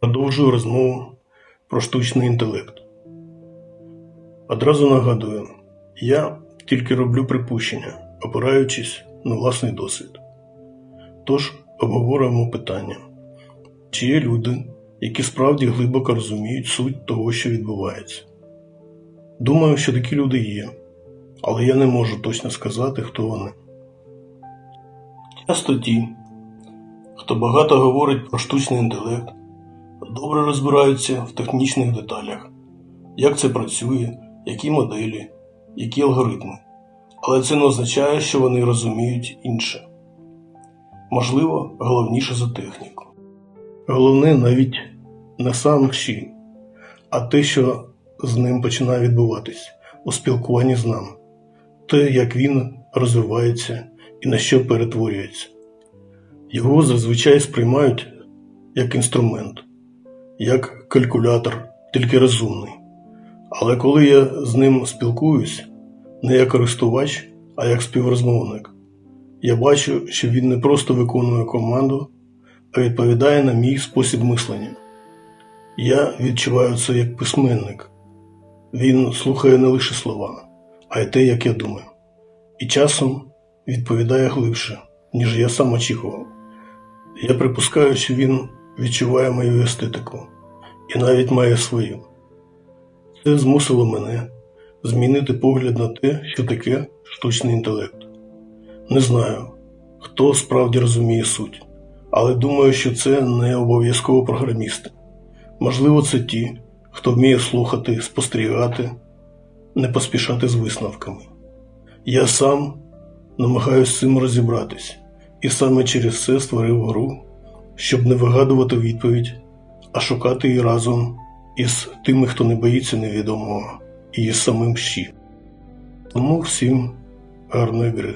Продовжую розмову про штучний інтелект. Одразу нагадую, я тільки роблю припущення, опираючись на власний досвід. Тож обговоримо питання, чи є люди, які справді глибоко розуміють суть того, що відбувається. Думаю, що такі люди є, але я не можу точно сказати, хто вони. Часто ті, хто багато говорить про штучний інтелект, добре розбираються в технічних деталях, як це працює, які моделі, які алгоритми. Але це не означає, що вони розуміють інше. Можливо, головніше за техніку. Головне навіть не сам вчій, а те, що з ним починає відбуватись у спілкуванні з нами, те, як він розвивається і на що перетворюється. Його зазвичай сприймають як інструмент, як калькулятор, тільки розумний. Але коли я з ним спілкуюсь, не як користувач, а як співрозмовник, я бачу, що він не просто виконує команду, а відповідає на мій спосіб мислення. Я відчуваю це як письменник. Він слухає не лише слова, а й те, як я думаю, і часом відповідає глибше, ніж я сам очікував. Я припускаю, що він відчуває мою естетику і навіть має свою. Це змусило мене змінити погляд на те, що таке штучний інтелект. Не знаю, хто справді розуміє суть, але думаю, що це не обов'язково програмісти. Можливо, це ті, хто вміє слухати, спостерігати, не поспішати з висновками. Я сам намагаюся з цим розібратись, і саме через це створив гру, щоб не вигадувати відповідь, а шукати її разом із тими, хто не боїться невідомого, і із самим щі. Тому всім гарної гри.